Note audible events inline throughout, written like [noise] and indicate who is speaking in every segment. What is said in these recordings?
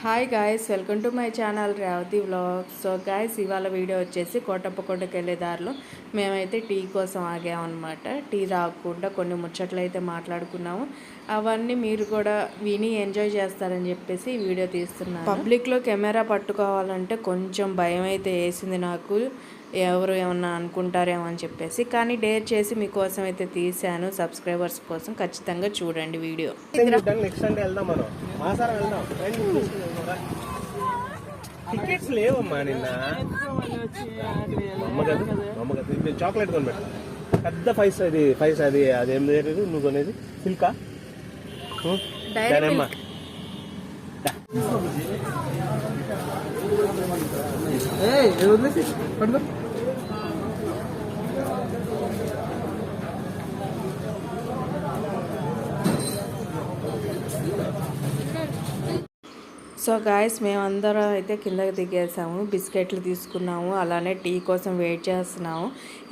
Speaker 1: Hi guys welcome to my channel Revathi vlog so guys ఇవాళ video వచ్చేసి కోటప్పకొండకు వెళ్ళే దారిలో మేమైతే టీ కోసం ఆగామన్నమాట. టీ తాగకుండా కొన్ని ముచ్చట్లు అయితే మాట్లాడుకున్నాము. అవన్నీ మీరు కూడా విని ఎంజాయ్ చేస్తారని చెప్పేసి వీడియో తీస్తున్నాను. పబ్లిక్లో కెమెరా పట్టుకోవాలంటే కొంచెం భయం అయితే వేసింది నాకు. ఎవరు ఏమన్నా అనుకుంటారేమో అని చెప్పేసి. కానీ డేర్ చేసి మీకోసం అయితే తీశాను. సబ్స్క్రైబర్స్ కోసం ఖచ్చితంగా చూడండి వీడియో.
Speaker 2: టికెట్స్ లేవమ్మా నిన్న. అమ్మ కదా అమ్మ కదా. ఇది చాక్లెట్ కొనిపెట్టు. పెద్ద ఫైవ్ అది ఫైవ్ అది అదేం లేదు నువ్వు కొనేది? సిల్కా?
Speaker 1: Dairy
Speaker 2: దానమ్మా
Speaker 1: సో గాయస్ మేమందరం అయితే కిందకి దిగేసాము బిస్కెట్లు తీసుకున్నాము అలానే టీ కోసం వెయిట్ చేస్తున్నాము.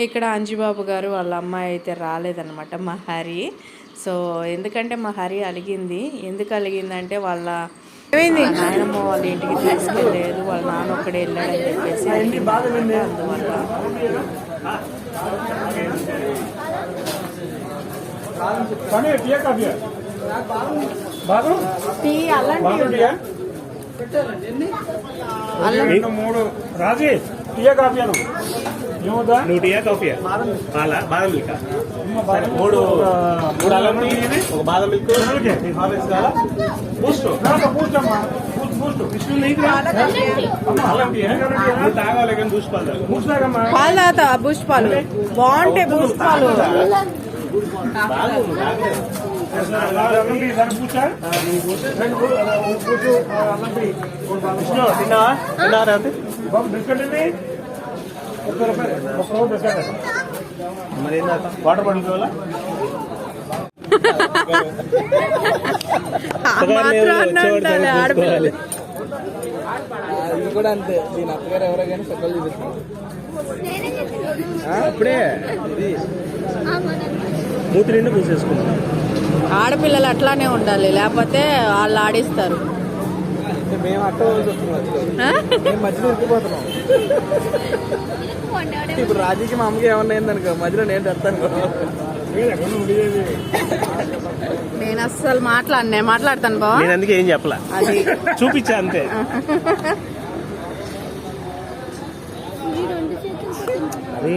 Speaker 1: ఇక్కడ అంజుబాబు గారు వాళ్ళ అమ్మాయి అయితే రాలేదన్నమాట మా హరి సో ఎందుకంటే మా హరి అలిగింది. ఎందుకు అలిగిందంటే వాళ్ళ నాయనమ్మ వాళ్ళ ఇంటికి తీసుకెళ్ళలేదు వాళ్ళ నాన్న ఒక్కడే వెళ్ళాడని చెప్పేసి. అందువల్ల
Speaker 3: కానీ టీయా కాఫీ? బాగు
Speaker 1: టీ అల్లం టీ
Speaker 3: మూడు. రాజీ టీయా కాఫీ
Speaker 2: నూటియా కాఫీయా? పాల బాదం మిల్క్. మూడు మూడు అలా ఒక బాదం మిల్క్. హార్వెస్ట్ కావాలా? బూస్ట్. బూస్ట్
Speaker 3: అమ్మా.
Speaker 1: పాలు తాగుతా బూస్ట్ పాలు. బాగుంటాయి బూస్ట్ పాలు.
Speaker 2: తిన్నా
Speaker 3: తిన్నారా బిస్కెట్
Speaker 2: మరి వాటర్ బాటిల్ కావాలా
Speaker 4: ఇది కూడా అంతే దీని అత్తగారు ఎవరో కానీ సకలు చూపిస్తాను
Speaker 2: అప్పుడే మూతి నిండు పూసేసుకుంటాం
Speaker 1: ఆడపిల్లలు అట్లానే ఉండాలి లేకపోతే వాళ్ళు ఆడిస్తారు.
Speaker 4: ఇప్పుడు రాజీకి మా అమ్మకి ఏమన్నా అయిందనుకో మధ్యలో నేను తెస్తాను
Speaker 1: నేను అస్సలు మాట్లాడు నేను మాట్లాడతాను బావా.
Speaker 2: నేను అందుకే ఏం చెప్పలా?
Speaker 1: అది.
Speaker 2: చూపించా అంతే. [laughs] అది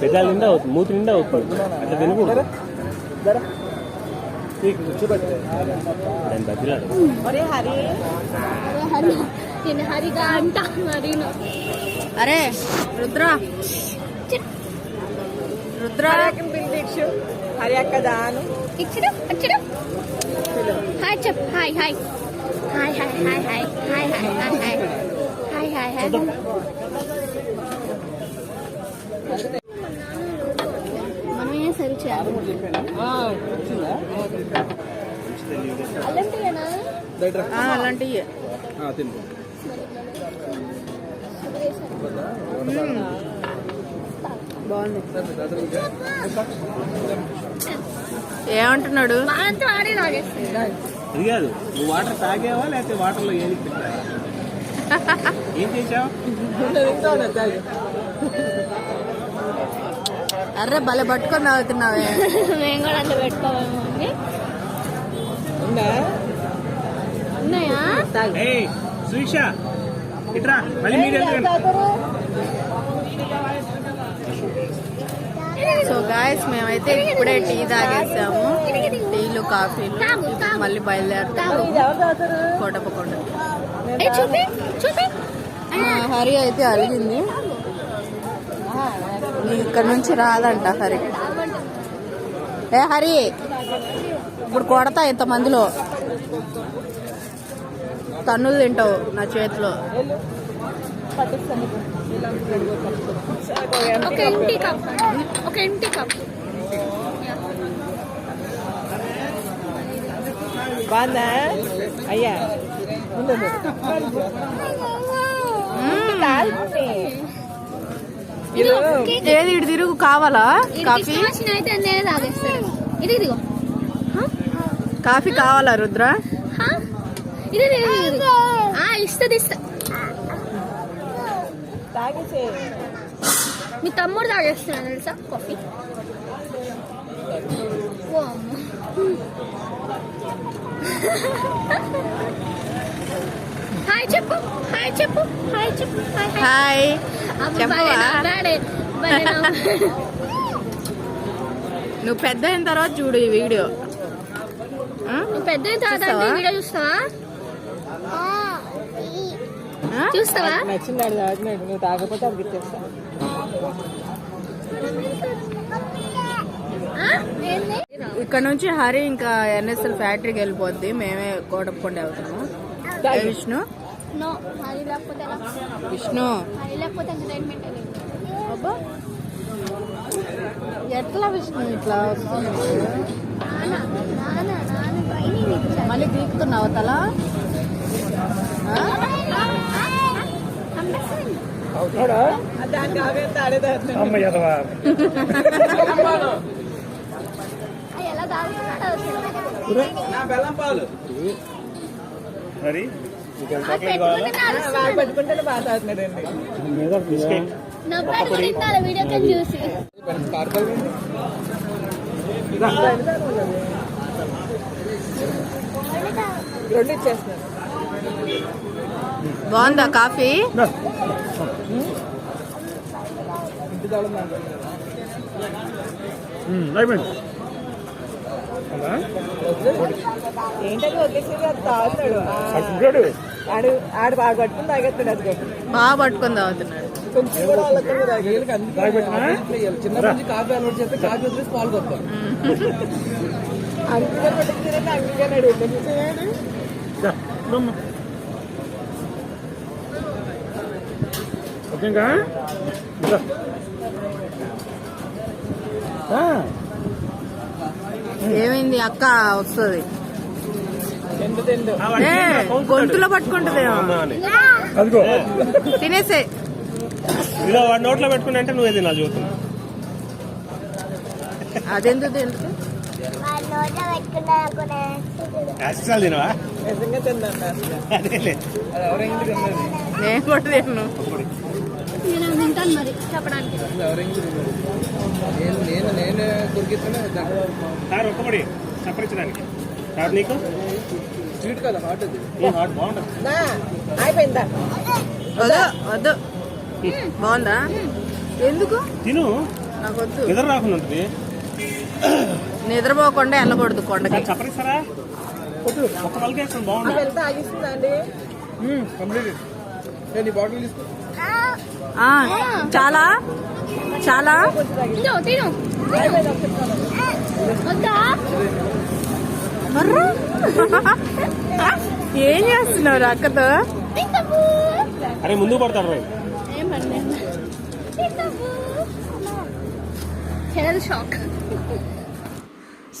Speaker 2: పెదాల నిండా అవుతుంది మూతి నిండా అవుతుంది. అట్లా తినకూడదు. అరే హరి
Speaker 5: నేను హరిగా అంట మరి
Speaker 1: అరే రుద్ర. రుద్ర.
Speaker 4: హరి అక్క దాను
Speaker 5: ఇచ్చిడు వచ్చిడు హాయ్ చెప్ hi hi. Hi hi hi hi hi hi hi hi. Hi hi hi.
Speaker 1: అలాంటివి
Speaker 4: తిను.
Speaker 1: బాగుంది. ఏమంటున్నాడు?
Speaker 2: అది కాదు. నువ్వు వాటర్ తాగావా లేకపోతే వాటర్లో ఏది పెట్టావా? ఏం చేసావు?
Speaker 1: అర్రే భలే పట్టుకొని తాగుతున్నావే.
Speaker 5: మేము కూడా అంత ఉన్నాయా?
Speaker 2: ఇట్రా మళ్ళీ మీరు
Speaker 1: సో గాయస్ మేమైతే ఇప్పుడే టీ తాగేసాము. టీలు కాఫీలు మళ్ళీ బయలుదేరుతాము కోటపకొండ
Speaker 5: ఏ చూపి చూపి.
Speaker 1: హరి అయితే అలిగింది. నీకు ఇక్కడ నుంచి రాదంట హరి. ఏ హరి ఇప్పుడు కొడతా ఇంతమందిలో. తన్నులు తింటావు నా చేతిలో.
Speaker 4: బాగుందా? అయ్యా.
Speaker 1: ఏది ఇటు తిరుగు కావాలా? కాఫీ? కాఫీ కావాలా రుద్ర?
Speaker 5: ఇస్తుంది ఇస్తా. మీ తమ్ముడు తాగేస్తున్నాను తెలుసా? కాఫీ. హాయ్ చెప్పు. హాయ్ చెప్పు. హాయ్ చెప్పు. హాయ్. హాయ్.
Speaker 6: నువ్వు పెద్ద అయిన తర్వాత చూడు ఈ వీడియో. ఆ?
Speaker 5: నువ్వు పెద్ద అయిన తర్వాత వీడియో చూస్తావా?
Speaker 7: నచ్చింది నువ్వు తాగకపోతే అది?
Speaker 6: ఇక్కడ నుంచి హరి ఇంకా ఎన్ఎస్ఎల్ ఫ్యాక్టరీకి వెళ్ళిపోద్ది. మేమే కోటప్పకొండ వెళ్తాము. ఏ విష్ణు
Speaker 5: లేకపోతే?
Speaker 6: విష్ణు.
Speaker 5: అది లేకపోతే ఎంటర్టైన్మెంట్ లేదు.
Speaker 6: అబ్బా. ఎట్లా విష్ణు ఇట్లా మళ్ళీ తీస్తున్నావు తల?
Speaker 5: ఎలా
Speaker 3: మరి?
Speaker 7: బాగా తాగుతున్నాడండి. రెండు
Speaker 6: బాగుందా కాఫీ?
Speaker 3: అయిపోయింది
Speaker 7: వదిలేసేది అది తాగుతాడు ఆడు ఆడు బాగా పట్టుకుని
Speaker 6: బాగా పట్టుకొని తాగుతున్నాడు.
Speaker 7: కొంచెం కూడా తాగేయాలి నుంచి కాఫీ అలవాటు చేస్తే కాఫీ పాలు అంకుగా.
Speaker 3: ఓకేగా?
Speaker 6: ఏమైంది? అక్క వస్తుంది. గొంతులో పట్టుకుంటుందేమో.
Speaker 3: అదిగో.
Speaker 6: తినేసే.
Speaker 2: ఇలా వాడి నోట్లో పెట్టుకుని అంటే నువ్వే తినాలి చూస్తున్నా
Speaker 6: అదెందుకు
Speaker 2: తినవా?
Speaker 7: తిన్నాను
Speaker 6: నేను కూడా తిన్ను.
Speaker 5: నేను వింటాను మరి చెప్పడానికి.
Speaker 7: అసలు ఎవరైంది తిన్నది? నేను నేను నేను దొరికితేనే
Speaker 2: సార్ నీకు?
Speaker 7: స్వీట్ కదా హాట్ అది.
Speaker 2: ఈ హాట్ బాగుంటుంది.
Speaker 7: అయిపోయిందా
Speaker 6: వద్దు? వద్దు బాగుందా? ఎందుకు?
Speaker 2: తిను.
Speaker 6: నాకు వద్దు.
Speaker 2: నిద్ర రాకుండా ఉంటుంది.
Speaker 6: నిద్రపోకుండా వెళ్ళకూడదు కొండకి.
Speaker 2: సార్ చప్పరిస్తారా? వేసుకుని బాగుంటుంది
Speaker 7: వెళ్తే ఆగిస్తుందా అండి కంప్లీట్ నేను ఈ బాటిల్ తీసుకో.
Speaker 6: ఆ, చాలా? చాలా?
Speaker 5: తిను [laughs]
Speaker 6: ఏం చేస్తున్నారు అక్కతో?
Speaker 2: అరే ముందుకు పడతారు రా.
Speaker 5: ఏం పర్లేదు తింటాము హెల్త్ షాక్.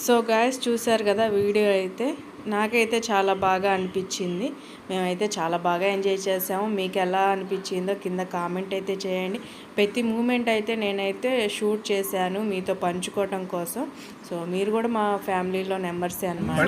Speaker 6: సో గాయస్ చూశారు కదా వీడియో అయితే? నాకైతే చాలా బాగా అనిపించింది. మేమైతే చాలా బాగా ఎంజాయ్ చేసాము. మీకు ఎలా అనిపించిందో కింద కామెంట్ అయితే చేయండి. ప్రతి మూమెంట్ అయితే నేనైతే షూట్ చేశాను మీతో పంచుకోవటం కోసం. సో మీరు కూడా మా ఫ్యామిలీలో మెంబర్సే అనమాట